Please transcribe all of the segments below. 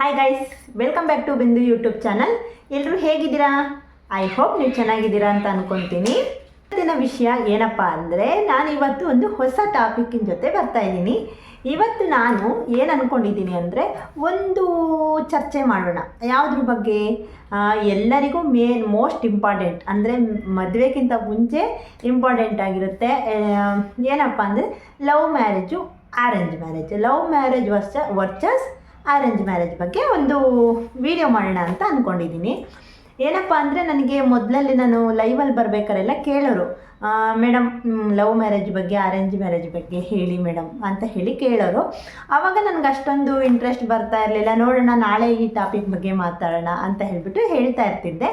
Hi guys welcome back to Bindu YouTube channel ಎಲ್ಲರೂ ಹೇಗಿದ್ದೀರಾ? I hope ನೀವು ಚೆನ್ನಾಗಿದ್ದೀರಾ ಅಂತ ಅನ್ಕೊತೀನಿ. ಇವತ್ತಿನ ವಿಷಯ ಏನಪ್ಪ ಅಂದರೆ, ನಾನು ಇವತ್ತು ಒಂದು ಹೊಸ ಟಾಪಿಕ್ಕಿನ ಜೊತೆ ಬರ್ತಾ ಇದ್ದೀನಿ. ಇವತ್ತು ನಾನು ಏನು ಅಂದ್ಕೊಂಡಿದ್ದೀನಿ ಅಂದರೆ, ಒಂದು ಚರ್ಚೆ ಮಾಡೋಣ. ಯಾವುದ್ರ ಬಗ್ಗೆ? ಎಲ್ಲರಿಗೂ ಮೇನ್ ಮೋಸ್ಟ್ ಇಂಪಾರ್ಟೆಂಟ್ ಅಂದರೆ ಮದುವೆಗಿಂತ ಮುಂಚೆ ಇಂಪಾರ್ಟೆಂಟ್ ಆಗಿರುತ್ತೆ. ಏನಪ್ಪ ಅಂದರೆ love marriage arrange marriage love marriage ವರ್ಷ ವರ್ಚಸ್ ಅರೇಂಜ್ ಮ್ಯಾರೇಜ್ ಬಗ್ಗೆ ಒಂದು ವಿಡಿಯೋ ಮಾಡೋಣ ಅಂತ ಅಂದ್ಕೊಂಡಿದ್ದೀನಿ ಏನಪ್ಪ ಅಂದರೆ ನನಗೆ ಮೊದಲಲ್ಲಿ ನಾನು ಲೈವಲ್ಲಿ ಬರಬೇಕಾರೆಲ್ಲ ಕೇಳೋರು. ಮೇಡಮ್ ಲವ್ ಮ್ಯಾರೇಜ್ ಬಗ್ಗೆ, ಅರೇಂಜ್ ಮ್ಯಾರೇಜ್ ಬಗ್ಗೆ ಹೇಳಿ ಮೇಡಮ್ ಅಂತ ಹೇಳಿ ಕೇಳೋರು. ಆವಾಗ ನನಗೆ ಅಷ್ಟೊಂದು ಇಂಟ್ರೆಸ್ಟ್ ಬರ್ತಾ ಇರಲಿಲ್ಲ. ನೋಡೋಣ, ನಾಳೆ ಈ ಟಾಪಿಕ್ ಬಗ್ಗೆ ಮಾತಾಡೋಣ ಅಂತ ಹೇಳಿಬಿಟ್ಟು ಹೇಳ್ತಾ ಇರ್ತಿದ್ದೆ.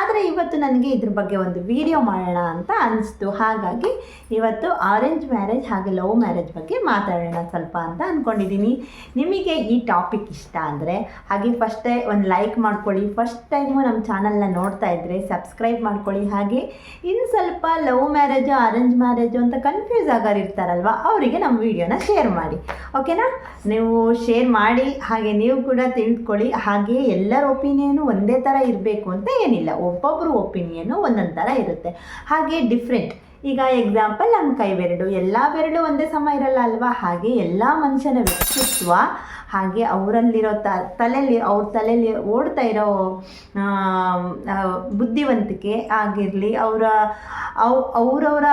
ಆದರೆ ಇವತ್ತು ನನಗೆ ಇದ್ರ ಬಗ್ಗೆ ಒಂದು ವಿಡಿಯೋ ಮಾಡೋಣ ಅಂತ ಅನಿಸ್ತು. ಹಾಗಾಗಿ ಇವತ್ತು ಆರೆಂಜ್ ಮ್ಯಾರೇಜ್ ಹಾಗೆ ಲವ್ ಮ್ಯಾರೇಜ್ ಬಗ್ಗೆ ಮಾತಾಡೋಣ ಸ್ವಲ್ಪ ಅಂತ ಅಂದ್ಕೊಂಡಿದ್ದೀನಿ ನಿಮಗೆ ಈ ಟಾಪಿಕ್ ಇಷ್ಟ ಅಂದರೆ ಹಾಗೆ ಫಸ್ಟೇ ಒಂದು ಲೈಕ್ ಮಾಡ್ಕೊಳ್ಳಿ. ಫಸ್ಟ್ ಟೈಮು ನಮ್ಮ ಚಾನಲ್ನ ನೋಡ್ತಾ ಇದ್ದರೆ ಸಬ್ಸ್ಕ್ರೈಬ್ ಮಾಡ್ಕೊಳ್ಳಿ. ಹಾಗೆ ಇನ್ನು ಸ್ವಲ್ಪ ಲವ್ ಮ್ಯಾರೇಜು ಅರೇಂಜ್ ಮ್ಯಾರೇಜು ಅಂತ ಕನ್ಫ್ಯೂಸ್ ಆಗೋರು ಇರ್ತಾರಲ್ವ ಅವರಿಗೆ ನಮ್ಮ ವಿಡಿಯೋನ ಶೇರ್ ಮಾಡಿ. ಓಕೆನಾ ನೀವು ಶೇರ್ ಮಾಡಿ, ಹಾಗೆ ನೀವು ಕೂಡ ತಿಳ್ಕೊಳ್ಳಿ. ಹಾಗೆ ಎಲ್ಲರ ಒಪಿನಿಯನು ಒಂದೇ ಥರ ಇರಬೇಕು ಅಂತ ಏನಿಲ್ಲ. ಒಬ್ಬೊಬ್ಬರು ಒಪಿನಿಯನು ಒಂದೊಂದು ಥರ ಇರುತ್ತೆ. ಹಾಗೆ ಡಿಫ್ರೆಂಟ್ ಈಗ ಎಕ್ಸಾಂಪಲ್ ನಮ್ಮ ಕೈ ಬೆರಡು ಎಲ್ಲ ಬೆರಳು ಒಂದೇ ಸಮ ಇರಲ್ಲ ಅಲ್ವಾ ಹಾಗೆ ಎಲ್ಲ ಮನುಷ್ಯನ ವ್ಯಕ್ತಿತ್ವ ಹಾಗೆ ಅವರಲ್ಲಿರೋ ತ, ತಲೆಯಲ್ಲಿ, ಅವ್ರ ತಲೆಯಲ್ಲಿ ಓಡ್ತಾ ಇರೋ ಬುದ್ಧಿವಂತಿಕೆ ಆಗಿರಲಿ, ಅವರ, ಅವ್, ಅವರವರ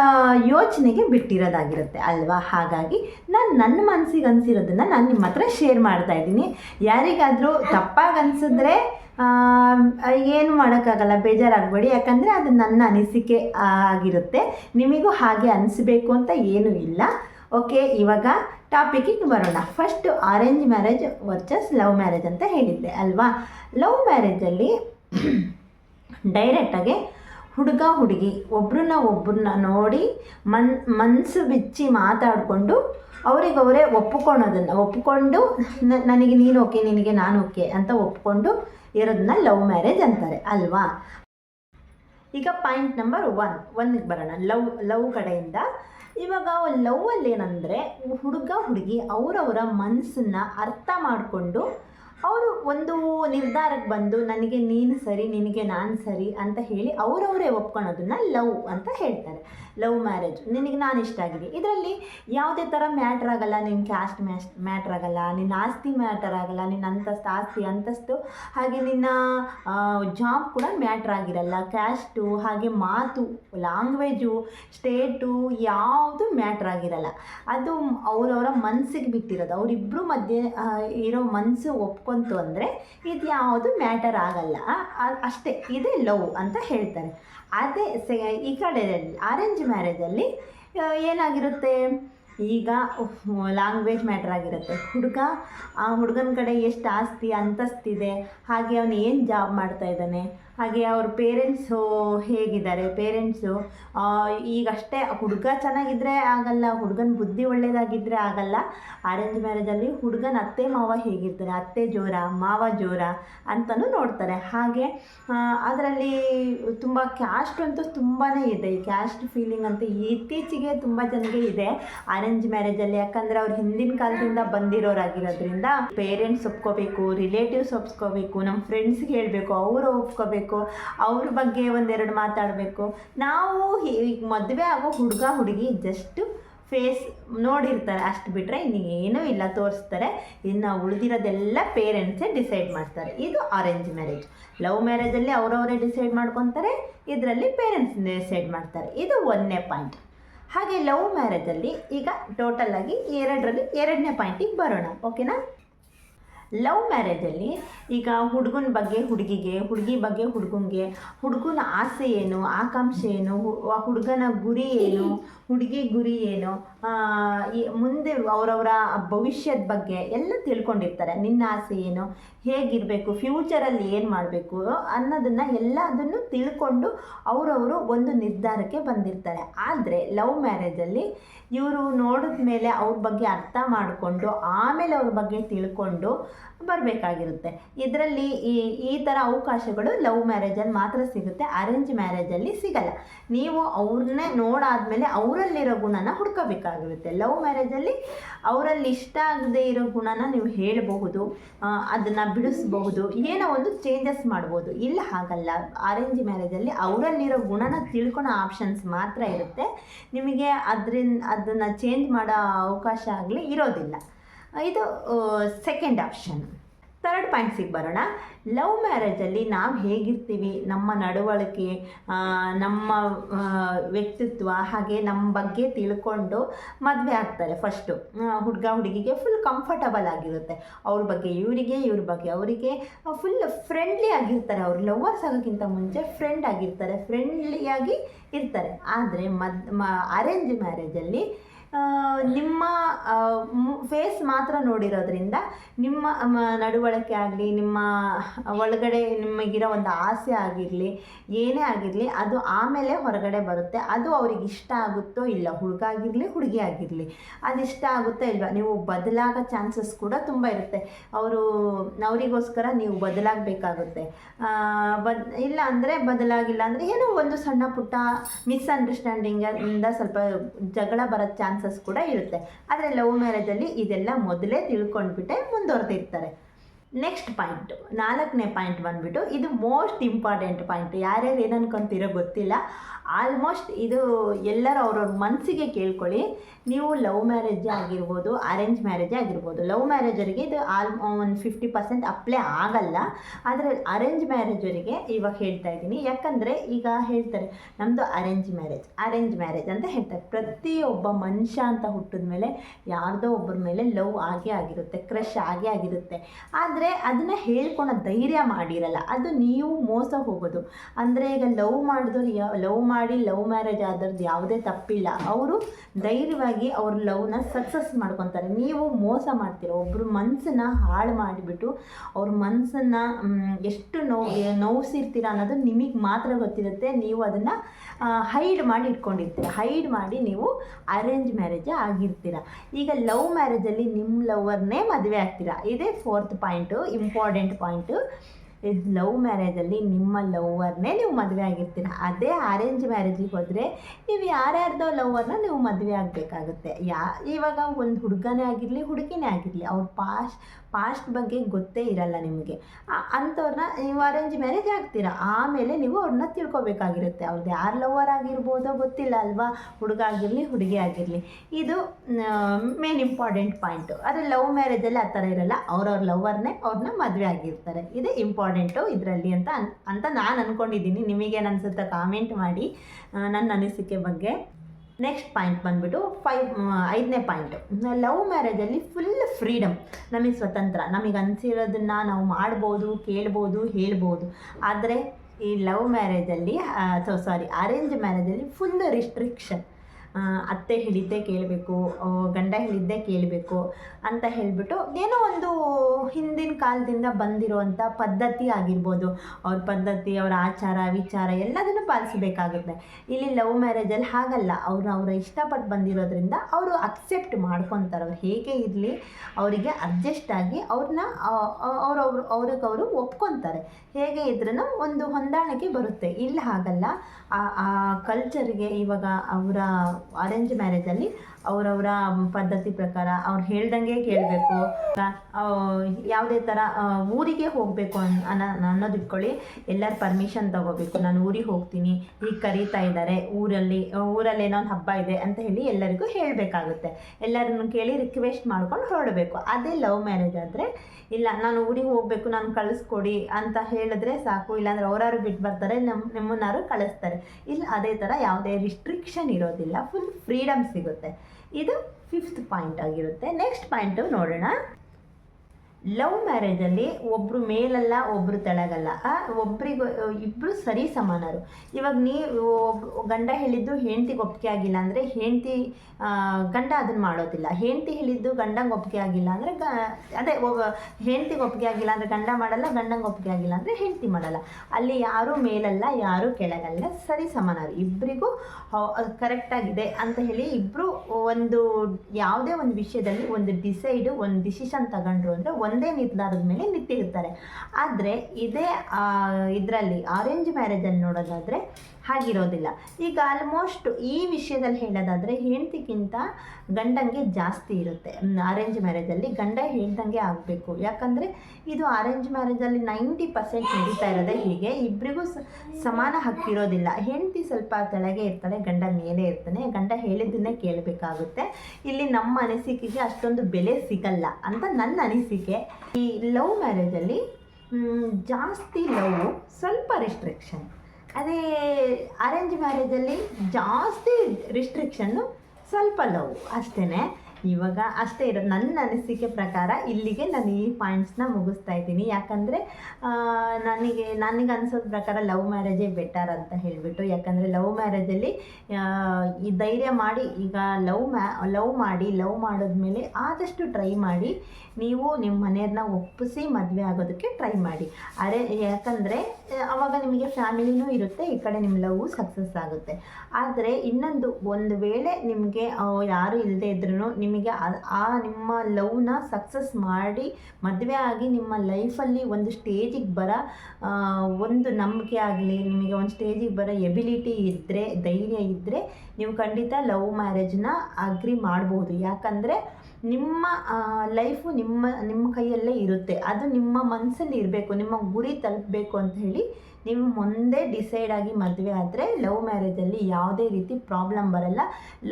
ಯೋಚನೆಗೆ ಬಿಟ್ಟಿರೋದಾಗಿರುತ್ತೆ ಅಲ್ವಾ? ಹಾಗಾಗಿ ನಾನು ನನ್ನ ಮನಸ್ಸಿಗೆ ಅನಿಸಿರೋದನ್ನು ನಾನು ನಿಮ್ಮ ಹತ್ರ ಶೇರ್ ಮಾಡ್ತಾ ಇದ್ದೀನಿ. ಯಾರಿಗಾದರೂ ತಪ್ಪಾಗಿ ಅನಿಸಿದ್ರೆ ಏನು ಮಾಡೋಕ್ಕಾಗಲ್ಲ, ಬೇಜಾರಾಗಬೇಡಿ. ಯಾಕಂದರೆ ಅದು ನನ್ನ ಅನಿಸಿಕೆ ಆಗಿರುತ್ತೆ. ನಿಮಗೂ ಹಾಗೆ ಅನಿಸ್ಬೇಕು ಅಂತ ಏನೂ ಇಲ್ಲ. ಓಕೆ, ಇವಾಗ ಟಾಪಿಕಿಗೆ ಬರೋಣ. First arrange marriage versus love marriage ಅಂತ ಹೇಳಿದ್ದೆ ಅಲ್ವಾ? ಲವ್ ಮ್ಯಾರೇಜಲ್ಲಿ ಡೈರೆಕ್ಟಾಗಿ ಹುಡುಗ, ಹುಡುಗಿ, ಒಬ್ರನ್ನ ಒಬ್ರನ್ನ ನೋಡಿ ಮನ್ ಮನಸ್ಸು ಬಿಚ್ಚಿ ಮಾತಾಡಿಕೊಂಡು ಅವರಿಗವರೇ ಒಪ್ಪಿಕೊಳ್ಳೋದನ್ನು, ಒಪ್ಪಿಕೊಂಡು ನನಗೆ ನೀನು ಓಕೆ ನಿನಗೆ ನಾನು ಓಕೆ ಅಂತ ಒಪ್ಪಿಕೊಂಡು ಇರೋದನ್ನ ಲವ್ ಮ್ಯಾರೇಜ್ ಅಂತಾರೆ, ಅಲ್ವಾ? ಈಗ ಪಾಯಿಂಟ್ ನಂಬರ್ ಒನ್ ಒಂದಕ್ಕೆ ಬರೋಣ. ಲವ್ ಲವ್ ಕಡೆಯಿಂದ. ಇವಾಗ ಲವ್ವಲ್ಲಿ ಏನಂದರೆ ಹುಡುಗ, ಹುಡುಗಿ ಅವರವರ ಮನಸ್ಸನ್ನು ಅರ್ಥ ಮಾಡಿಕೊಂಡು ಅವರು ಒಂದು ನಿರ್ಧಾರಕ್ಕೆ ಬಂದು, ನನಗೆ ನೀನು ಸರಿ, ನಿನಗೆ ನಾನು ಸರಿ ಅಂತ ಹೇಳಿ ಅವರವರೇ ಒಪ್ಕೊಳೋದನ್ನ ಲವ್ ಅಂತ ಹೇಳ್ತಾರೆ. ಲವ್ ಮ್ಯಾರೇಜ್ ನಿನಗೆ ನಾನು ಇಷ್ಟ ಆಗಿದೆ ಇದರಲ್ಲಿ ಯಾವುದೇ ಥರ ಮ್ಯಾಟ್ರ್ ಆಗಲ್ಲ. ನಿನ್ನ ಕ್ಯಾಸ್ಟ್ ಮ್ಯಾಶ್ ಮ್ಯಾಟ್ರ್ ಆಗಲ್ಲ. ನಿನ್ನ ಆಸ್ತಿ ಮ್ಯಾಟರ್ ಆಗಲ್ಲ. ನಿನ್ನ ಅಂತಸ್ತು, ಆಸ್ತಿ, ಅಂತಸ್ತು. ಹಾಗೆ ನಿನ್ನ ಜಾಬ್ ಕೂಡ ಮ್ಯಾಟ್ರ್ ಆಗಿರಲ್ಲ. ಕ್ಯಾಸ್ಟು ಹಾಗೆ ಮಾತು ಲ್ಯಾಂಗ್ವೇಜು ಸ್ಟೇಟು ಯಾವುದು ಮ್ಯಾಟ್ರ್ ಆಗಿರಲ್ಲ. ಅದು ಅವರವರ ಮನಸ್ಸಿಗೆ ಬಿಟ್ಟಿರೋದು. ಅವರಿಬ್ಬರು ಮಧ್ಯೆ ಇರೋ ಮನಸ್ಸು ಒಪ್ಕೊಂತು ಅಂದರೆ ಇದು ಯಾವುದು ಮ್ಯಾಟರ್ ಆಗಲ್ಲ ಅಷ್ಟೇ. ಇದೇ ಲವ್ ಅಂತ ಹೇಳ್ತಾರೆ. ಅದೇ ಸೆ, ಈ ಕಡೆ ಅರೇಂಜ್ ಮ್ಯಾರೇಜಲ್ಲಿ ಏನಾಗಿರುತ್ತೆ? ಈಗ ಲ್ಯಾಂಗ್ವೇಜ್ ಮ್ಯಾಟ್ರ್ ಆಗಿರುತ್ತೆ. ಹುಡುಗ, ಆ ಹುಡುಗನ ಕಡೆ ಎಷ್ಟು ಆಸ್ತಿ, ಅಂತಸ್ತಿದೆ, ಹಾಗೆ ಅವನು ಏನು ಜಾಬ್ ಮಾಡ್ತಾ ಇದ್ದಾನೆ? ಹಾಗೆ ಅವ್ರ ಪೇರೆಂಟ್ಸು ಹೇಗಿದ್ದಾರೆ? ಪೇರೆಂಟ್ಸು ಈಗಷ್ಟೇ ಹುಡುಗ ಚೆನ್ನಾಗಿದ್ದರೆ ಆಗಲ್ಲ, ಹುಡುಗನ ಬುದ್ಧಿ ಒಳ್ಳೆಯದಾಗಿದ್ದರೆ ಆಗಲ್ಲ. ಅರೇಂಜ್ ಮ್ಯಾರೇಜಲ್ಲಿ ಹುಡುಗನ ಅತ್ತೆ, ಮಾವ ಹೇಗಿರ್ತಾರೆ? ಅತ್ತೆ ಜೋರ, ಮಾವ ಜೋರ ಅಂತಲೂ ನೋಡ್ತಾರೆ. ಹಾಗೆ ಅದರಲ್ಲಿ ತುಂಬ ಕ್ಯಾಸ್ಟ್ ಅಂತೂ ತುಂಬಾ ಇದೆ. ಈ ಕ್ಯಾಸ್ಟ್ ಫೀಲಿಂಗ್ ಅಂತ ಇತ್ತೀಚೆಗೆ ತುಂಬ ಜನಗೆ ಇದೆ. ಅರೇಂಜ್ ಮ್ಯಾರೇಜಲ್ಲಿ ಯಾಕಂದರೆ ಅವ್ರು ಹಿಂದಿನ ಕಾಲದಿಂದ ಬಂದಿರೋರಾಗಿರೋದ್ರಿಂದ ಪೇರೆಂಟ್ಸ್ ಒಪ್ಕೋಬೇಕು ರಿಲೇಟಿವ್ಸ್ ಒಪ್ಸ್ಕೋಬೇಕು ನಮ್ಮ ಫ್ರೆಂಡ್ಸ್ಗೆ ಹೇಳಬೇಕು, ಅವರು ಒಪ್ಕೋಬೇಕು. ಅವ್ರ ಬಗ್ಗೆ ಒಂದೆರಡು ಮಾತಾಡಬೇಕು. ನಾವು ಈಗ ಮದುವೆ ಆಗೋ ಹುಡುಗ, ಹುಡುಗಿ ಜಸ್ಟು ಫೇಸ್ ನೋಡಿರ್ತಾರೆ. ಅಷ್ಟು ಬಿಟ್ಟರೆ ಇನ್ನೇನೂ ಇಲ್ಲ, ತೋರಿಸ್ತಾರೆ. ಇನ್ನು ಉಳಿದಿರೋದೆಲ್ಲ ಪೇರೆಂಟ್ಸೇ ಡಿಸೈಡ್ ಮಾಡ್ತಾರೆ. ಇದು ಅರೇಂಜ್ ಮ್ಯಾರೇಜ್ ಲವ್ ಮ್ಯಾರೇಜಲ್ಲಿ ಅವರವರೇ ಡಿಸೈಡ್ ಮಾಡ್ಕೊತಾರೆ, ಇದರಲ್ಲಿ ಪೇರೆಂಟ್ಸ್ ಡಿಸೈಡ್ ಮಾಡ್ತಾರೆ. ಇದು ಒಂದನೇ ಪಾಯಿಂಟ್ ಹಾಗೆ ಲವ್ ಮ್ಯಾರೇಜಲ್ಲಿ ಈಗ ಟೋಟಲ್ ಆಗಿ ಎರಡರಲ್ಲಿ ಎರಡನೇ ಪಾಯಿಂಟಿಗೆ ಬರೋಣ. ಓಕೆನಾ ಲವ್ ಮ್ಯಾರೇಜಲ್ಲಿ ಈಗ ಹುಡುಗನ ಬಗ್ಗೆ ಹುಡುಗಿಗೆ, ಹುಡುಗಿ ಬಗ್ಗೆ ಹುಡುಗನಿಗೆ, ಹುಡುಗನ ಆಸೆ ಏನು, ಆಕಾಂಕ್ಷೆ ಏನು ಹುಡುಗನ ಗುರಿ ಏನು ಹುಡುಗಿ ಗುರಿ ಏನು? ಮುಂದೆ ಅವರವರ ಭವಿಷ್ಯದ ಬಗ್ಗೆ ಎಲ್ಲ ತಿಳ್ಕೊಂಡಿರ್ತಾರೆ. ನಿನ್ನ ಆಸೆ ಏನು? ಹೇಗಿರಬೇಕು? ಫ್ಯೂಚರಲ್ಲಿ ಏನು ಮಾಡಬೇಕು? ಅನ್ನೋದನ್ನು ಎಲ್ಲದನ್ನು ತಿಳ್ಕೊಂಡು ಅವರವರು ಒಂದು ನಿರ್ಧಾರಕ್ಕೆ ಬಂದಿರ್ತಾರೆ. ಆದರೆ ಲವ್ ಮ್ಯಾರೇಜಲ್ಲಿ ಇವರು ನೋಡಿದ ಮೇಲೆ ಅವ್ರ ಬಗ್ಗೆ ಅರ್ಥ ಮಾಡಿಕೊಂಡು, ಆಮೇಲೆ ಅವ್ರ ಬಗ್ಗೆ ತಿಳ್ಕೊಂಡು ಬರಬೇಕಾಗಿರುತ್ತೆ. ಇದರಲ್ಲಿ ಈ ಈ ಥರ ಅವಕಾಶಗಳು ಲವ್ ಮ್ಯಾರೇಜಲ್ಲಿ ಮಾತ್ರ ಸಿಗುತ್ತೆ ಅರೇಂಜ್ ಮ್ಯಾರೇಜಲ್ಲಿ ಸಿಗಲ್ಲ. ನೀವು ಅವ್ರನ್ನೇ ನೋಡಾದಮೇಲೆ ಅವರಲ್ಲಿರೋ ಗುಣನ ಹುಡ್ಕೋಬೇಕಾಗಿರುತ್ತೆ. ಲವ್ ಮ್ಯಾರೇಜಲ್ಲಿ ಅವರಲ್ಲಿ ಇಷ್ಟ ಆಗದೇ ಇರೋ ಗುಣನ ನೀವು ಹೇಳಬಹುದು ಅದನ್ನು ಬಿಡಿಸ್ಬಹುದು, ಏನೋ ಒಂದು ಚೇಂಜಸ್ ಮಾಡ್ಬೋದು. ಇಲ್ಲ ಹಾಗಲ್ಲ. ಅರೇಂಜ್ ಮ್ಯಾರೇಜಲ್ಲಿ ಅವರಲ್ಲಿರೋ ಗುಣನ ತಿಳ್ಕೊಳೋ ಆಪ್ಷನ್ಸ್ ಮಾತ್ರ ಇರುತ್ತೆ. ನಿಮಗೆ ಅದರಿಂದ, ಅದನ್ನು ಚೇಂಜ್ ಮಾಡೋ ಅವಕಾಶ ಆಗಲಿ ಇರೋದಿಲ್ಲ. ಇದು ಸೆಕೆಂಡ್ ಆಪ್ಷನ್ ಥರ್ಡ್ ಪಾಯಿಂಟ್ಸಿಗೆ ಬರೋಣ. ಲವ್ ಮ್ಯಾರೇಜಲ್ಲಿ ನಾವು ಹೇಗಿರ್ತೀವಿ? ನಮ್ಮ ನಡವಳಿಕೆ ನಮ್ಮ ವ್ಯಕ್ತಿತ್ವ ಹಾಗೆ ನಮ್ಮ ಬಗ್ಗೆ ತಿಳ್ಕೊಂಡು ಮದುವೆ ಆಗ್ತಾರೆ ಫಸ್ಟು ಹುಡುಗ ಹುಡುಗಿಗೆ ಫುಲ್ ಕಂಫರ್ಟಬಲ್ ಆಗಿರುತ್ತೆ. ಅವ್ರ ಬಗ್ಗೆ, ಇವರಿಗೆ, ಇವ್ರ ಬಗ್ಗೆ, ಅವರಿಗೆ ಫುಲ್ ಫ್ರೆಂಡ್ಲಿ ಆಗಿರ್ತಾರೆ. ಅವ್ರು ಲವರ್ಸ್ ಆಗೋಕ್ಕಿಂತ ಮುಂಚೆ ಫ್ರೆಂಡ್ ಆಗಿರ್ತಾರೆ. ಫ್ರೆಂಡ್ಲಿಯಾಗಿ ಇರ್ತಾರೆ. ಆದರೆ ಮದ್ ಅರೇಂಜ್ ಮ್ಯಾರೇಜಲ್ಲಿ ನಿಮ್ಮ ಫೇಸ್ ಮಾತ್ರ ನೋಡಿರೋದ್ರಿಂದ ನಿಮ್ಮ ನಡವಳಿಕೆ ಆಗಲಿ, ನಿಮ್ಮ ಒಳಗಡೆ ನಿಮಗಿರೋ ಒಂದು ಆಸೆ ಆಗಿರಲಿ, ಏನೇ ಆಗಿರಲಿ, ಅದು ಆಮೇಲೆ ಹೊರಗಡೆ ಬರುತ್ತೆ. ಅದು ಅವ್ರಿಗೆ ಇಷ್ಟ ಆಗುತ್ತೋ ಇಲ್ಲ ಹುಡುಗ ಆಗಿರಲಿ ಹುಡುಗಿ ಆಗಿರಲಿ. ಅದು ಇಷ್ಟ ಆಗುತ್ತೋ ಇಲ್ವಾ, ನೀವು ಬದಲಾಗೋ ಚಾನ್ಸಸ್ ಕೂಡ ತುಂಬ ಇರುತ್ತೆ. ಅವರು, ಅವರಿಗೋಸ್ಕರ ನೀವು ಬದಲಾಗಬೇಕಾಗುತ್ತೆ. ಬದ್, ಇಲ್ಲ ಅಂದರೆ ಬದಲಾಗಿಲ್ಲ ಅಂದರೆ ಏನೋ ಒಂದು ಸಣ್ಣ ಪುಟ್ಟ ಮಿಸ್ಅಂಡರ್ಸ್ಟ್ಯಾಂಡಿಂಗಿಂದ ಸ್ವಲ್ಪ ಜಗಳ ಬರೋ ಚಾನ್ಸಸ್ ಕೂಡ ಇರುತ್ತೆ. ಆದರೆ ಲವ್ ಮ್ಯಾರೇಜಲ್ಲಿ ಇದೆಲ್ಲ ಮೊದಲೇ ತಿಳ್ಕೊಂಡ್ಬಿಟ್ಟೆ ಮುಂದುವರೆದಿರ್ತಾರೆ. ನೆಕ್ಸ್ಟ್ ಪಾಯಿಂಟ್ ನಾಲ್ಕನೇ ಪಾಯಿಂಟ್ ಬಂದ್ಬಿಟ್ಟು ಇದು ಮೋಸ್ಟ್ ಇಂಪಾರ್ಟೆಂಟ್ ಪಾಯಿಂಟ್ ಯಾರ್ಯಾರು ಏನು ಅನ್ಕೊಂತೀರೋ ಗೊತ್ತಿಲ್ಲ. ಆಲ್ಮೋಸ್ಟ್ ಇದು ಎಲ್ಲರೂ ಅವ್ರವ್ರ ಮನಸ್ಸಿಗೆ ಕೇಳ್ಕೊಳ್ಳಿ. ನೀವು ಲವ್ ಮ್ಯಾರೇಜ್ ಆಗಿರ್ಬೋದು ಅರೇಂಜ್ ಮ್ಯಾರೇಜೇ ಆಗಿರ್ಬೋದು. ಲವ್ ಮ್ಯಾರೇಜರಿಗೆ ಇದು ಆಲ್ ಒಂದು ಫಿಫ್ಟಿ ಪರ್ಸೆಂಟ್ ಅಪ್ಲೈ ಆಗಲ್ಲ. ಆದರೆ ಅರೇಂಜ್ ಮ್ಯಾರೇಜರಿಗೆ ಇವಾಗ ಹೇಳ್ತಾ ಇದ್ದೀನಿ. ಯಾಕಂದರೆ ಈಗ ಹೇಳ್ತಾರೆ ನಮ್ಮದು ಅರೇಂಜ್ ಮ್ಯಾರೇಜ್ ಅರೇಂಜ್ ಮ್ಯಾರೇಜ್ ಅಂತ ಹೇಳ್ತಾರೆ. ಪ್ರತಿಯೊಬ್ಬ ಮನುಷ್ಯ ಅಂತ ಹುಟ್ಟಿದ ಮೇಲೆ ಯಾರ್ದೋ ಒಬ್ಬರ ಮೇಲೆ ಲವ್ ಆಗೇ ಆಗಿರುತ್ತೆ ಕ್ರಶ್ ಆಗೇ ಆಗಿರುತ್ತೆ. ಆದರೆ ಅದನ್ನು ಹೇಳ್ಕೊಳೋ ಧೈರ್ಯ ಮಾಡಿರಲ್ಲ. ಅದು ನೀವು ಮೋಸ ಹೋಗೋದು. ಅಂದರೆ ಈಗ ಲವ್ ಮಾಡಿದವ್ರು ಯಾವ ಲವ್ ಮಾಡಿ ಲವ್ ಮ್ಯಾರೇಜ್ ಆದವ್ರದ್ದು ಯಾವುದೇ ತಪ್ಪಿಲ್ಲ. ಅವರು ಧೈರ್ಯವಾಗಿ ಅವ್ರ ಲವ್ನ ಸಕ್ಸಸ್ ಮಾಡ್ಕೊತಾರೆ. ನೀವು ಮೋಸ ಮಾಡ್ತೀರ. ಒಬ್ಬರು ಮನಸ್ಸನ್ನ ಹಾಳು ಮಾಡಿಬಿಟ್ಟು ಅವ್ರ ಮನಸ್ಸನ್ನು ಎಷ್ಟು ನೋವು ನೋವಿಸಿರ್ತೀರ ಅನ್ನೋದು ನಿಮಗೆ ಮಾತ್ರ ಗೊತ್ತಿರುತ್ತೆ. ನೀವು ಅದನ್ನು ಹೈಡ್ ಮಾಡಿ ಇಟ್ಕೊಂಡಿರ್ತೀರ. ಹೈಡ್ ಮಾಡಿ ನೀವು ಅರೇಂಜ್ ಮ್ಯಾರೇಜ್ ಆಗಿರ್ತೀರ. ಈಗ ಲವ್ ಮ್ಯಾರೇಜಲ್ಲಿ ನಿಮ್ಮ ಲವರ್ನೇ ಮದುವೆ ಆಗ್ತೀರ. ಇದೇ ಫೋರ್ತ್ ಪಾಯಿಂಟು. ಇಂಪಾರ್ಟೆಂಟ್ ಪಾಯಿಂಟು ಇದು ಲವ್ ಮ್ಯಾರೇಜಲ್ಲಿ ನಿಮ್ಮ ಲವ್ವರ್ನೇ ನೀವು ಮದುವೆ ಆಗಿರ್ತೀರ. ಅದೇ ಅರೇಂಜ್ ಮ್ಯಾರೇಜಿಗೆ ಹೋದರೆ ನೀವು ಯಾರ್ಯಾರ್ದೋ ಲವ್ವರ್ನ ನೀವು ಮದುವೆ ಆಗಬೇಕಾಗುತ್ತೆ. ಯಾ, ಇವಾಗ ಒಂದು ಹುಡುಗನೇ ಆಗಿರಲಿ, ಹುಡುಗಿನೇ ಆಗಿರಲಿ, ಅವ್ರ ಪಾಸ್ಟ್ ಪಾಸ್ಟ್ ಬಗ್ಗೆ ಗೊತ್ತೇ ಇರಲ್ಲ ನಿಮಗೆ. ಅಂಥವ್ರನ್ನ ನೀವು ಅರೇಂಜ್ ಮ್ಯಾರೇಜ್ ಆಗ್ತೀರ. ಆಮೇಲೆ ನೀವು ಅವ್ರನ್ನ ತಿಳ್ಕೊಬೇಕಾಗಿರುತ್ತೆ. ಅವ್ರದ್ದು ಯಾರು ಲವರ್ ಆಗಿರ್ಬೋದೋ ಗೊತ್ತಿಲ್ಲ ಅಲ್ವಾ? ಹುಡುಗ ಆಗಿರಲಿ, ಹುಡುಗಿ ಆಗಿರಲಿ. ಇದು ಮೇನ್ ಇಂಪಾರ್ಟೆಂಟ್ ಪಾಯಿಂಟು ಆದರೆ ಲವ್ ಮ್ಯಾರೇಜಲ್ಲಿ ಆ ಥರ ಇರಲ್ಲ. ಅವ್ರವ್ರ ಲವರ್ನೇ ಅವ್ರನ್ನ ಮದುವೆ ಆಗಿರ್ತಾರೆ. ಇದು ಇಂಪಾರ್ಟೆಂಟು ಇದರಲ್ಲಿ ಅಂತ ಅಂತ ನಾನು ಅಂದ್ಕೊಂಡಿದ್ದೀನಿ ನಿಮಗೇನು ಅನಿಸುತ್ತೆ ಕಾಮೆಂಟ್ ಮಾಡಿ ನನ್ನ ಅನಿಸಿಕೆ ಬಗ್ಗೆ. ನೆಕ್ಸ್ಟ್ ಪಾಯಿಂಟ್ ಬಂದುಬಿಟ್ಟು ಫೈವ್ ಐದನೇ ಪಾಯಿಂಟು ಲವ್ ಮ್ಯಾರೇಜಲ್ಲಿ ಫುಲ್ ಫ್ರೀಡಮ್ ನಮಗೆ ಸ್ವತಂತ್ರ. ನಮಗೆ ಅನಿಸಿರೋದನ್ನು ನಾವು ಮಾಡ್ಬೋದು, ಕೇಳ್ಬೋದು, ಹೇಳ್ಬೋದು. ಆದರೆ ಈ ಲವ್ ಮ್ಯಾರೇಜಲ್ಲಿ ಸೊ ಸಾರಿ ಅರೇಂಜ್ ಮ್ಯಾರೇಜಲ್ಲಿ ಫುಲ್ ರಿಸ್ಟ್ರಿಕ್ಷನ್ ಅತ್ತೆ ಹೇಳಿದ್ದೇ ಕೇಳಬೇಕು ಗಂಡ ಹೇಳಿದ್ದೇ ಕೇಳಬೇಕು ಅಂತ ಹೇಳಿಬಿಟ್ಟು ಏನೋ ಒಂದು ಹಿಂದಿನ ಕಾಲದಿಂದ ಬಂದಿರುವಂಥ ಪದ್ಧತಿ ಆಗಿರ್ಬೋದು. ಅವ್ರ ಪದ್ಧತಿ, ಅವರ ಆಚಾರ, ವಿಚಾರ ಎಲ್ಲದನ್ನು ಪಾಲಿಸಬೇಕಾಗುತ್ತೆ. ಇಲ್ಲಿ ಲವ್ ಮ್ಯಾರೇಜಲ್ಲಿ ಹಾಗಲ್ಲ. ಅವ್ರು ಅವರ ಇಷ್ಟಪಟ್ಟು ಬಂದಿರೋದ್ರಿಂದ ಅವರು ಅಕ್ಸೆಪ್ಟ್ ಮಾಡ್ಕೊತಾರೆ. ಅವ್ರು ಹೇಗೆ ಇರಲಿ, ಅವರಿಗೆ ಅಡ್ಜಸ್ಟ್ ಆಗಿ ಅವ್ರನ್ನ ಅವ್ರವ್ರು ಅವ್ರಿಗೆ ಅವರು ಒಪ್ಕೊತಾರೆ. ಹೇಗೆ ಇದ್ರೂ ಒಂದು ಹೊಂದಾಣಿಕೆ ಬರುತ್ತೆ. ಇಲ್ಲಿ ಹಾಗಲ್ಲ. ಆ- ಆ ಕಲ್ಚರ್ಗೆ ಇವಾಗ ಅವರ ಅರೇಂಜ್ ಮ್ಯಾರೇಜಲ್ಲಿ ಅವರವರ ಪದ್ಧತಿ ಪ್ರಕಾರ ಅವ್ರು ಹೇಳ್ದಂಗೆ ಕೇಳಬೇಕು. ಯಾವುದೇ ಥರ ಊರಿಗೆ ಹೋಗಬೇಕು ಅನ್ನ ಅನ್ನೋದು ಇಟ್ಕೊಳ್ಳಿ ಎಲ್ಲರ ಪರ್ಮಿಷನ್ ತಗೋಬೇಕು. ನಾನು ಊರಿಗೆ ಹೋಗ್ತೀನಿ. ಈಗ ಕರೀತಾ ಇದ್ದಾರೆ ಊರಲ್ಲಿ ಊರಲ್ಲಿ ಏನೋ ಒಂದು ಹಬ್ಬ ಇದೆ ಅಂತ ಹೇಳಿ ಎಲ್ಲರಿಗೂ ಹೇಳಬೇಕಾಗುತ್ತೆ. ಎಲ್ಲರನ್ನು ಕೇಳಿ ರಿಕ್ವೆಸ್ಟ್ ಮಾಡ್ಕೊಂಡು ಹೊರಡಬೇಕು. ಅದೇ ಲವ್ ಮ್ಯಾರೇಜ್ ಆದರೆ, ಇಲ್ಲ, ನಾನು ಊರಿಗೆ ಹೋಗಬೇಕು, ನಾನು ಕಳಿಸ್ಕೊಡಿ ಅಂತ ಹೇಳಿದ್ರೆ ಸಾಕು. ಇಲ್ಲಾಂದ್ರೆ ಅವರಾರು ಬಿಟ್ಟು ಬರ್ತಾರೆ ನಮ್ಮ ನಿಮ್ಮನ್ನಾರು ಕಳಿಸ್ತಾರೆ. ಇಲ್ಲ, ಅದೇ ಥರ ಯಾವುದೇ ರಿಸ್ಟ್ರಿಕ್ಷನ್ ಇರೋದಿಲ್ಲ. ಫುಲ್ ಫ್ರೀಡಮ್ ಸಿಗುತ್ತೆ. ಇದು ಫಿಫ್ತ್ ಪಾಯಿಂಟ್ ಆಗಿರುತ್ತೆ. ನೆಕ್ಸ್ಟ್ ಪಾಯಿಂಟು ನೋಡೋಣ. ಲವ್ ಮ್ಯಾರೇಜಲ್ಲಿ ಒಬ್ಬರು ಮೇಲಲ್ಲ ಒಬ್ಬರು ತೆಳಗಲ್ಲ. ಒಬ್ಬರಿಗೂ ಇಬ್ಬರು ಸರಿ ಸಮಾನರು. ಇವಾಗ ಒಬ್ ಗಂಡ ಹೇಳಿದ್ದು ಹೆಂಡ್ತಿಗೆ ಒಪ್ಪಿಗೆ ಆಗಿಲ್ಲ ಅಂದರೆ ಹೆಂಡ್ತಿ ಗಂಡ ಅದನ್ನು ಮಾಡೋದಿಲ್ಲ. ಹೆಂಡ್ತಿ ಹೇಳಿದ್ದು ಗಂಡಂಗೆ ಒಪ್ಪಿಗೆ ಆಗಿಲ್ಲ ಅಂದರೆ ಗ, ಅದೇ ಹೆಂಡ್ತಿಗೆ ಒಪ್ಪಿಗೆ ಆಗಿಲ್ಲ ಅಂದರೆ ಗಂಡ ಮಾಡಲ್ಲ, ಗಂಡಂಗೆ ಒಪ್ಪಿಗೆ ಆಗಿಲ್ಲ ಅಂದರೆ ಹೆಂಡ್ತಿ ಮಾಡಲ್ಲ. ಅಲ್ಲಿ ಯಾರೂ ಮೇಲಲ್ಲ, ಯಾರೂ ಕೆಳಗಲ್ಲ, ಸರಿ ಸಮಾನರು. ಇಬ್ಬರಿಗೂ ಕರೆಕ್ಟಾಗಿದೆ ಅಂತ ಹೇಳಿ ಇಬ್ಬರು ಒಂದು, ಯಾವುದೇ ಒಂದು ವಿಷಯದಲ್ಲಿ ಒಂದು ಡಿಸೈಡು ಒಂದು ಡಿಸಿಷನ್ ತಗೊಂಡ್ರು ಅಂದರೆ ಒಂದೇ ನಿರ್ಧಾರದ ಮೇಲೆ ನಿಂತಿರ್ತಾರೆ ಆದರೆ ಇದೇ ಇದರಲ್ಲಿ ಆರೆಂಜ್ ಮ್ಯಾರೇಜಲ್ಲಿ ನೋಡೋದಾದರೆ ಹಾಗಿರೋದಿಲ್ಲ. ಈಗ ಆಲ್ಮೋಸ್ಟ್ ಈ ವಿಷಯದಲ್ಲಿ ಹೇಳೋದಾದರೆ ಹೆಂಡತಿಗಿಂತ ಗಂಡಂಗೆ ಜಾಸ್ತಿ ಇರುತ್ತೆ. ಅರೇಂಜ್ ಮ್ಯಾರೇಜಲ್ಲಿ ಗಂಡ ಹೇಳ್ದಂಗೆ ಆಗಬೇಕು. ಯಾಕಂದರೆ ಇದು ಅರೇಂಜ್ ಮ್ಯಾರೇಜಲ್ಲಿ ನೈಂಟಿ ಪರ್ಸೆಂಟ್ ನಡೀತಾ ಇರೋದೇ ಹೀಗೆ. ಇಬ್ಬರಿಗೂ ಸಮಾನ ಹಕ್ಕಿರೋದಿಲ್ಲ ಹೆಂಡತಿ ಸ್ವಲ್ಪ ಕೆಳಗೆ ಇರ್ತಾನೆ ಗಂಡ ಮೇಲೆ ಇರ್ತಾನೆ. ಗಂಡ ಹೇಳಿದ್ದನ್ನೇ ಕೇಳಬೇಕಾಗುತ್ತೆ. ಇಲ್ಲಿ ನಮ್ಮ ಅನಿಸಿಕೆಗೆ ಅಷ್ಟೊಂದು ಬೆಲೆ ಸಿಗಲ್ಲ ಅಂತ ನನ್ನ ಅನಿಸಿಕೆ. ಈ ಲವ್ ಮ್ಯಾರೇಜಲ್ಲಿ ಜಾಸ್ತಿ ಲವ್, ಸ್ವಲ್ಪ ರಿಸ್ಟ್ರಿಕ್ಷನ್ ಅದೇ ಅರೇಂಜ್ ಮ್ಯಾರೇಜಲ್ಲಿ ಜಾಸ್ತಿ ರಿಸ್ಟ್ರಿಕ್ಷನ್ನು ಸ್ವಲ್ಪ ಲವ್ ಅಷ್ಟೇ ಇವಾಗ ಅಷ್ಟೇ ಇರೋದು ನನ್ನ ಅನಿಸಿಕೆ ಪ್ರಕಾರ ಇಲ್ಲಿಗೆ ನಾನು ಈ ಪಾಯಿಂಟ್ಸ್ನ ಮುಗಿಸ್ತಾ ಇದ್ದೀನಿ. ಯಾಕಂದರೆ ನನಗೆ ನನಗೆ ಅನ್ಸೋದ ಪ್ರಕಾರ ಲವ್ ಮ್ಯಾರೇಜೇ ಬೆಟರ್ ಅಂತ ಹೇಳಿಬಿಟ್ಟು ಯಾಕಂದರೆ ಲವ್ ಮ್ಯಾರೇಜಲ್ಲಿ ಈ ಧೈರ್ಯ ಮಾಡಿ, ಈಗ ಲವ್ ಮ್ಯಾ ಲವ್ ಮಾಡಿ ಲವ್ ಮಾಡಿದ್ಮೇಲೆ ಆದಷ್ಟು ಟ್ರೈ ಮಾಡಿ, ನೀವು ನಿಮ್ಮ ಮನೆಯವ್ರನ್ನ ಒಪ್ಪಿಸಿ ಮದುವೆ ಆಗೋದಕ್ಕೆ ಟ್ರೈ ಮಾಡಿ. ಅರೆ, ಯಾಕಂದರೆ, ಅವಾಗ ನಿಮಗೆ ಫ್ಯಾಮಿಲಿನೂ ಇರುತ್ತೆ, ಈ ಕಡೆ ನಿಮ್ಮ ಲವ್ ಸಕ್ಸಸ್ ಆಗುತ್ತೆ. ಆದರೆ ಇನ್ನೊಂದು, ಒಂದು ವೇಳೆ ನಿಮಗೆ ಯಾರು ಇಲ್ಲದೆ ಇದ್ರೂ ನಿಮಗೆ ಆ ನಿಮ್ಮ ಲವ್ನ ಸಕ್ಸಸ್ ಮಾಡಿ ಮದುವೆ ಆಗಿ ನಿಮ್ಮ ಲೈಫಲ್ಲಿ ಒಂದು ಸ್ಟೇಜಿಗೆ ಬರೋ ಒಂದು ನಂಬಿಕೆ ಆಗಲಿ, ನಿಮಗೆ ಒಂದು ಸ್ಟೇಜಿಗೆ ಬರೋ ಎಬಿಲಿಟಿ ಇದ್ದರೆ ಧೈರ್ಯ ಇದ್ದರೆ ನೀವು ಖಂಡಿತ ಲವ್ ಮ್ಯಾರೇಜ್ನ ಅಗ್ರಿ ಮಾಡ್ಬೋದು. ಯಾಕಂದರೆ ನಿಮ್ಮ ಲೈಫು ನಿಮ್ಮ ನಿಮ್ಮ ಕೈಯಲ್ಲೇ ಇರುತ್ತೆ. ಅದು ನಿಮ್ಮ ಮನಸ್ಸಲ್ಲಿ ಇರಬೇಕು, ನಿಮ್ಮ ಗುರಿ ತಲುಪಬೇಕು ಅಂತ ಹೇಳಿ ನೀವು ಮುಂದೆ ಡಿಸೈಡ್ ಆಗಿ ಮದುವೆ ಆದರೆ ಲವ್ ಮ್ಯಾರೇಜಲ್ಲಿ ಯಾವುದೇ ರೀತಿ ಪ್ರಾಬ್ಲಮ್ ಬರಲ್ಲ.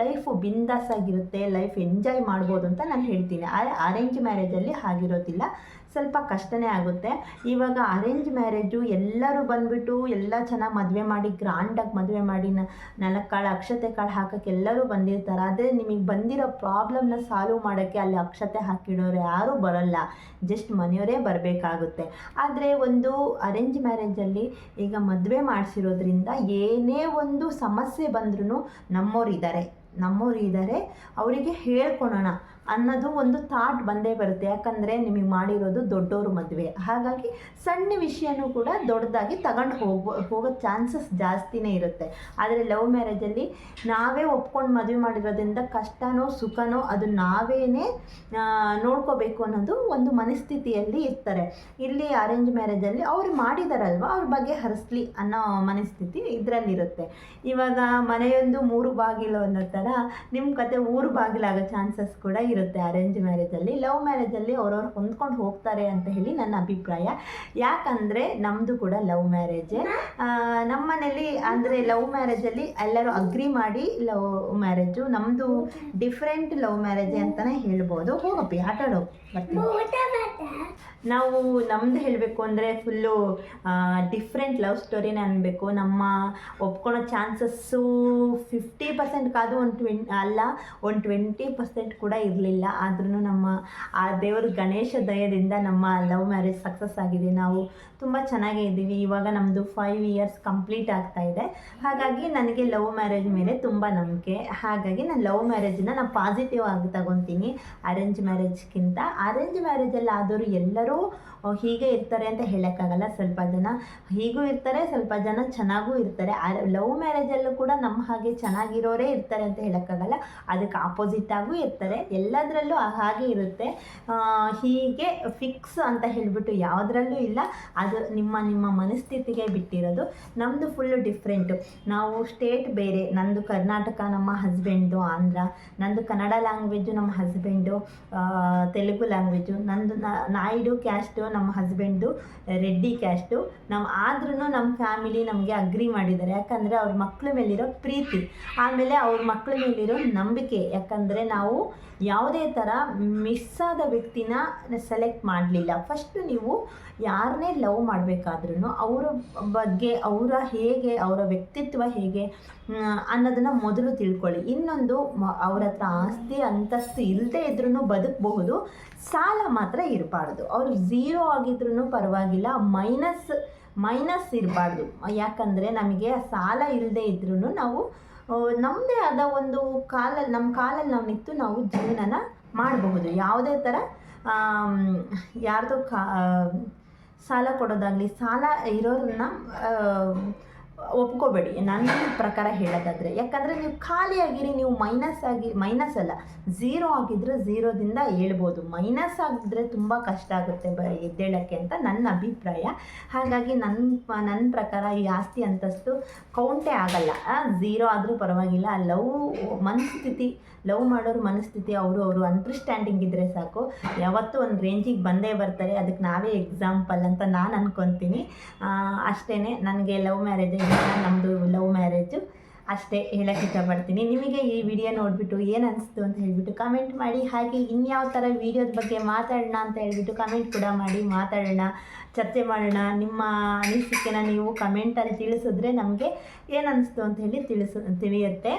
ಲೈಫು ಬಿಂದಾಸಾಗಿರುತ್ತೆ ಲೈಫ್ ಎಂಜಾಯ್ ಮಾಡ್ಬೋದು ಅಂತ ನಾನು ಹೇಳ್ತೀನಿ. ಅರೇಂಜ್ ಮ್ಯಾರೇಜಲ್ಲಿ ಹಾಗಿರೋದಿಲ್ಲ. ಸ್ವಲ್ಪ ಕಷ್ಟನೇ ಆಗುತ್ತೆ. ಇವಾಗ ಅರೇಂಜ್ ಮ್ಯಾರೇಜು ಎಲ್ಲರೂ ಬಂದುಬಿಟ್ಟು ಎಲ್ಲ ಚೆನ್ನಾಗಿ ಮದುವೆ ಮಾಡಿ ಗ್ರ್ಯಾಂಡಾಗಿ ಮದುವೆ ಮಾಡಿ ನಾಲ್ಕು ಕಾಳು, ಅಕ್ಷತೆ ಕಾಳು ಹಾಕೋಕ್ಕೆ ಎಲ್ಲರೂ ಬಂದಿರ್ತಾರೆ. ಆದರೆ ನಿಮಗೆ ಬಂದಿರೋ ಪ್ರಾಬ್ಲಮ್ನ ಸಾಲ್ವ್ ಮಾಡೋಕ್ಕೆ ಅಲ್ಲಿ ಅಕ್ಷತೆ ಹಾಕಿಡೋರು ಯಾರೂ ಬರೋಲ್ಲ. ಜಸ್ಟ್ ಮನೆಯವರೇ ಬರಬೇಕಾಗುತ್ತೆ. ಆದರೆ ಒಂದು ಅರೇಂಜ್ ಮ್ಯಾರೇಜಲ್ಲಿ ಈಗ ಮದುವೆ ಮಾಡಿಸಿರೋದ್ರಿಂದ ಏನೇ ಒಂದು ಸಮಸ್ಯೆ ಬಂದ್ರೂ ನಮ್ಮೋರು ಇದ್ದಾರೆ ನಮ್ಮೋರು ಇದ್ದಾರೆ ಅವರಿಗೆ ಹೇಳ್ಕೊಳೋಣ. ಅನ್ನೋದು ಒಂದು ಥಾಟ್ ಬಂದೇ ಬರುತ್ತೆ. ಯಾಕಂದರೆ ನಿಮಗೆ ಮಾಡಿರೋದು ದೊಡ್ಡವ್ರ ಮದುವೆ. ಹಾಗಾಗಿ ಸಣ್ಣ ವಿಷಯನೂ ಕೂಡ ದೊಡ್ಡದಾಗಿ ತಗೊಂಡು ಹೋಗೋ ಹೋಗೋ ಚಾನ್ಸಸ್ ಜಾಸ್ತಿನೇ ಇರುತ್ತೆ. ಆದರೆ ಲವ್ ಮ್ಯಾರೇಜಲ್ಲಿ ನಾವೇ ಒಪ್ಕೊಂಡು ಮದುವೆ ಮಾಡಿರೋದ್ರಿಂದ ಕಷ್ಟನೋ ಸುಖನೋ ಅದು ನಾವೇ ನೋಡ್ಕೋಬೇಕು ಅನ್ನೋದು ಒಂದು ಮನಸ್ಥಿತಿಯಲ್ಲಿ ಇರ್ತಾರೆ. ಇಲ್ಲಿ ಅರೇಂಜ್ ಮ್ಯಾರೇಜಲ್ಲಿ ಅವ್ರು ಮಾಡಿದಾರಲ್ವ, ಅವ್ರ ಬಗ್ಗೆ ಹರಿಸ್ಲಿ ಅನ್ನೋ ಮನಸ್ಥಿತಿ ಇದರಲ್ಲಿರುತ್ತೆ. ಇವಾಗ ಮನೆಯೊಂದು ಮೂರು ಬಾಗಿಲು ಅನ್ನೋ ಥರ ನಿಮ್ಮ ಕತೆ ಊರು ಬಾಗಿಲಾಗೋ ಚಾನ್ಸಸ್ ಕೂಡ ಇರುತ್ತೆ. ಅರೇಂಜ್ ಮ್ಯಾರೇಜಲ್ಲಿ ಲವ್ ಮ್ಯಾರೇಜಲ್ಲಿ ಅವ್ರವ್ರು ಹೊಂದ್ಕೊಂಡು ಹೋಗ್ತಾರೆ ಅಂತ ಹೇಳಿ ನನ್ನ ಅಭಿಪ್ರಾಯ. ಯಾಕಂದರೆ ನಮ್ಮದು ಕೂಡ ಲವ್ ಮ್ಯಾರೇಜೇ ನಮ್ಮ ಮನೇಲಿ ಅಂದರೆ ಲವ್ ಮ್ಯಾರೇಜಲ್ಲಿ ಎಲ್ಲರೂ ಅಗ್ರಿ ಮಾಡಿ ಲವ್ ಮ್ಯಾರೇಜು ನಮ್ಮದು ಡಿಫ್ರೆಂಟ್ ಲವ್ ಮ್ಯಾರೇಜ್ ಅಂತಲೇ ಹೇಳ್ಬೋದು. ಹೋಗಪ್ಪಿ ಆಟಾಡೋ ಬರ್ತೀವಿ ನಾವು ನಮ್ದು ಹೇಳಬೇಕು ಅಂದರೆ ಫುಲ್ಲು ಡಿಫ್ರೆಂಟ್ ಲವ್ ಸ್ಟೋರಿನೇ ಅನ್ಬೇಕು. ನಮ್ಮ ಒಪ್ಕೊಳ್ಳೋ ಚಾನ್ಸಸ್ಸು ಫಿಫ್ಟಿ ಪರ್ಸೆಂಟ್ ಕಾದು ಒಂದು ಟ್ವೆನ್ ಅಲ್ಲ, ಒಂದು ಟ್ವೆಂಟಿ ಪರ್ಸೆಂಟ್ ಕೂಡ ಇರಲಿಲ್ಲ. ಆದ್ರೂ ನಮ್ಮ, ಆ ದೇವರ ಗಣೇಶ ದಯದಿಂದ ನಮ್ಮ ಲವ್ ಮ್ಯಾರೇಜ್ ಸಕ್ಸಸ್ ಆಗಿದೆ. ನಾವು ತುಂಬ ಚೆನ್ನಾಗೇ ಇದ್ದೀವಿ. ಇವಾಗ ನಮ್ಮದು ಫೈವ್ ಇಯರ್ಸ್ ಕಂಪ್ಲೀಟ್ ಆಗ್ತಾ ಇದೆ. ಹಾಗಾಗಿ ನನಗೆ ಲವ್ ಮ್ಯಾರೇಜ್ ಮೇಲೆ ತುಂಬ ನಂಬಿಕೆ. ಹಾಗಾಗಿ ನಾನು ಲವ್ ಮ್ಯಾರೇಜನ್ನ ನಾನು ಪಾಸಿಟಿವ್ ಆಗಿ ತಗೊತೀನಿ. ಅರೇಂಜ್ ಮ್ಯಾರೇಜ್ಗಿಂತ ಅರೇಂಜ್ ಮ್ಯಾರೇಜಲ್ಲಿ ಆದರೂ ಎಲ್ಲರೂ ಹೀಗೆ ಇರ್ತಾರೆ ಅಂತ ಹೇಳೋಕ್ಕಾಗಲ್ಲ. ಸ್ವಲ್ಪ ಜನ ಹೀಗೂ ಇರ್ತಾರೆ, ಸ್ವಲ್ಪ ಜನ ಚೆನ್ನಾಗೂ ಇರ್ತಾರೆ. ಲವ್ ಮ್ಯಾರೇಜಲ್ಲೂ ಕೂಡ ನಮ್ಮ ಹಾಗೆ ಚೆನ್ನಾಗಿರೋರೇ ಇರ್ತಾರೆ ಅಂತ ಹೇಳೋಕ್ಕಾಗಲ್ಲ. ಅದಕ್ಕೆ ಆಪೋಸಿಟ್ ಆಗೂ ಇರ್ತಾರೆ. ಎಲ್ಲದರಲ್ಲೂ ಹಾಗೆ ಇರುತ್ತೆ. ಹೀಗೆ ಫಿಕ್ಸ್ ಅಂತ ಹೇಳಿಬಿಟ್ಟು ಯಾವುದರಲ್ಲೂ ಇಲ್ಲ. ಅದು ನಿಮ್ಮ ನಿಮ್ಮ ಮನಸ್ಥಿತಿಗೆ ಬಿಟ್ಟಿರೋದು. ನಮ್ಮದು ಫುಲ್ಲು ಡಿಫ್ರೆಂಟು ನಾವು ಸ್ಟೇಟ್ ಬೇರೆ. ನಂದು ಕರ್ನಾಟಕ ನಮ್ಮ ಹಸ್ಬೆಂಡು ಆಂಧ್ರ. ನಂದು ಕನ್ನಡ ಲ್ಯಾಂಗ್ವೇಜು ನಮ್ಮ ಹಸ್ಬೆಂಡು ತೆಲುಗು ಲ್ಯಾಂಗ್ವೇಜು ನಂದು ನಾಯ್ಡು ಕ್ಯಾಸ್ಟು ನಮ್ಮ ಹಸ್ಬೆಂಡು ರೆಡ್ಡಿ ಕ್ಯಾಸ್ಟು ನಾವು ಆದ್ರೂ ನಮ್ಮ ಫ್ಯಾಮಿಲಿ ನಮಗೆ ಅಗ್ರಿ ಮಾಡಿದ್ದಾರೆ. ಯಾಕಂದರೆ ಅವ್ರ ಮಕ್ಕಳ ಮೇಲಿರೋ ಪ್ರೀತಿ. ಆಮೇಲೆ ಅವ್ರ ಮಕ್ಕಳ ಮೇಲಿರೋ ನಂಬಿಕೆ. ಯಾಕಂದರೆ ನಾವು ಯಾವುದೇ ಥರ ಮಿಸ್ ಆದ ವ್ಯಕ್ತಿನ ಸೆಲೆಕ್ಟ್ ಮಾಡಲಿಲ್ಲ. ಫಸ್ಟು ನೀವು ಯಾರನ್ನೇ ಲವ್ ಮಾಡಬೇಕಾದ್ರೂ ಅವರ ಬಗ್ಗೆ, ಅವರ ಹೇಗೆ, ಅವರ ವ್ಯಕ್ತಿತ್ವ ಹೇಗೆ ಅನ್ನೋದನ್ನು ಮೊದಲು ತಿಳ್ಕೊಳ್ಳಿ. ಇನ್ನೊಂದು ಅವ್ರ ಹತ್ರ ಆಸ್ತಿ, ಅಂತಸ್ತು ಇಲ್ಲದೇ ಇದ್ರೂ ಬದುಕಬಹುದು. ಸಾಲ ಮಾತ್ರ ಇರಬಾರ್ದು. ಅವರು ಝೀರೋ ಆಗಿದ್ರೂ ಪರವಾಗಿಲ್ಲ ಮೈನಸ್ ಮೈನಸ್ ಇರಬಾರ್ದು. ಯಾಕಂದರೆ ನಮಗೆ ಸಾಲ ಇಲ್ಲದೆ ಇದ್ರೂ ನಾವು ನಮ್ಮದೇ ಆದ ಒಂದು ಕಾಲಲ್ಲಿ ನಮ್ಮ ಕಾಲಲ್ಲಿ ನಾವು ನಿಂತು ನಾವು ಜೀವನನ ಮಾಡಬಹುದು. ಯಾವುದೇ ಥರ ಯಾರ್ದು ಕಾ ಸಾಲ ಕೊಡೋದಾಗಲಿ, ಸಾಲ ಇರೋರನ್ನ ಒಪ್ಕೋಬೇಡಿ. ನನ್ನ ಪ್ರಕಾರ ಹೇಳೋದಾದರೆ, ಯಾಕಂದರೆ ನೀವು ಖಾಲಿಯಾಗಿರಿ ನೀವು ಮೈನಸ್ ಆಗಿ ಮೈನಸ್ ಅಲ್ಲ ಝೀರೋ ಆಗಿದ್ದರೆ ಝೀರೋದಿಂದ ಹೇಳ್ಬೋದು. ಮೈನಸ್ ಆಗಿದ್ರೆ ತುಂಬ ಕಷ್ಟ ಆಗುತ್ತೆ ಬ ಎದ್ದೇಳೋಕ್ಕೆ ಅಂತ ನನ್ನ ಅಭಿಪ್ರಾಯ. ಹಾಗಾಗಿ ನನ್ನ ನನ್ನ ಪ್ರಕಾರ ಈ ಆಸ್ತಿ ಅಂತಸ್ತು ಕೌಂಟೇ ಆಗಲ್ಲ. ಝೀರೋ ಆದರೂ ಪರವಾಗಿಲ್ಲ. ಲವ್ ಮನಸ್ಥಿತಿ ಲವ್ ಮಾಡೋರು ಮನಸ್ಥಿತಿ ಅವರು ಅವರು ಅಂಡರ್ಸ್ಟ್ಯಾಂಡಿಂಗ್ ಇದ್ದರೆ ಸಾಕು. ಯಾವತ್ತೂ ಒಂದು ರೇಂಜಿಗೆ ಬಂದೇ ಬರ್ತಾರೆ. ಅದಕ್ಕೆ ನಾವೇ ಎಕ್ಸಾಂಪಲ್ ಅಂತ ನಾನು ಅಂದ್ಕೊತೀನಿ ಅಷ್ಟೇ ನನಗೆ ಲವ್ ಮ್ಯಾರೇಜ್ ನಮ್ಮದು ಲವ್ ಮ್ಯಾರೇಜು ಅಷ್ಟೇ ಹೇಳಕ್ಕೆ ಇಷ್ಟಪಡ್ತೀನಿ. ನಿಮಗೆ ಈ ವಿಡಿಯೋ ನೋಡಿಬಿಟ್ಟು ಏನು ಅನಿಸ್ತು ಅಂತ ಹೇಳಿಬಿಟ್ಟು ಕಮೆಂಟ್ ಮಾಡಿ. ಹಾಗೆ ಇನ್ಯಾವ ಥರ ವಿಡಿಯೋದ ಬಗ್ಗೆ ಮಾತಾಡೋಣ ಅಂತ ಹೇಳ್ಬಿಟ್ಟು ಕಮೆಂಟ್ ಕೂಡ ಮಾಡಿ ಮಾತಾಡೋಣ. ಚರ್ಚೆ ಮಾಡೋಣ. ನಿಮ್ಮ ಅನಿಸಿಕೆನ ನೀವು ಕಮೆಂಟಲ್ಲಿ ತಿಳಿಸಿದ್ರೆ ನಮಗೆ ಏನು ಅನಿಸ್ತು ಅಂತ ಹೇಳಿ ತಿಳಿಸು ತಿಳಿಯುತ್ತೆ.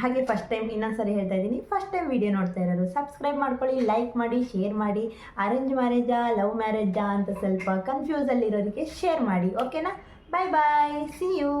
ಹಾಗೆ ಫಸ್ಟ್ ಟೈಮ್ ಇನ್ನೊಂದು ಸರಿ ಹೇಳ್ತಾ ಇದ್ದೀನಿ. ಫಸ್ಟ್ ಟೈಮ್ ವಿಡಿಯೋ ನೋಡ್ತಾ ಇರೋರು ಸಬ್ಸ್ಕ್ರೈಬ್ ಮಾಡ್ಕೊಳ್ಳಿ ಲೈಕ್ ಮಾಡಿ ಶೇರ್ ಮಾಡಿ. ಅರೇಂಜ್ ಮ್ಯಾರೇಜಾ ಲವ್ ಮ್ಯಾರೇಜಾ ಅಂತ ಸ್ವಲ್ಪ ಕನ್ಫ್ಯೂಸಲ್ಲಿರೋರಿಗೆ ಶೇರ್ ಮಾಡಿ. ಓಕೆನಾ ಬಾಯ್ ಬಾಯ್ ಸಿ ಯು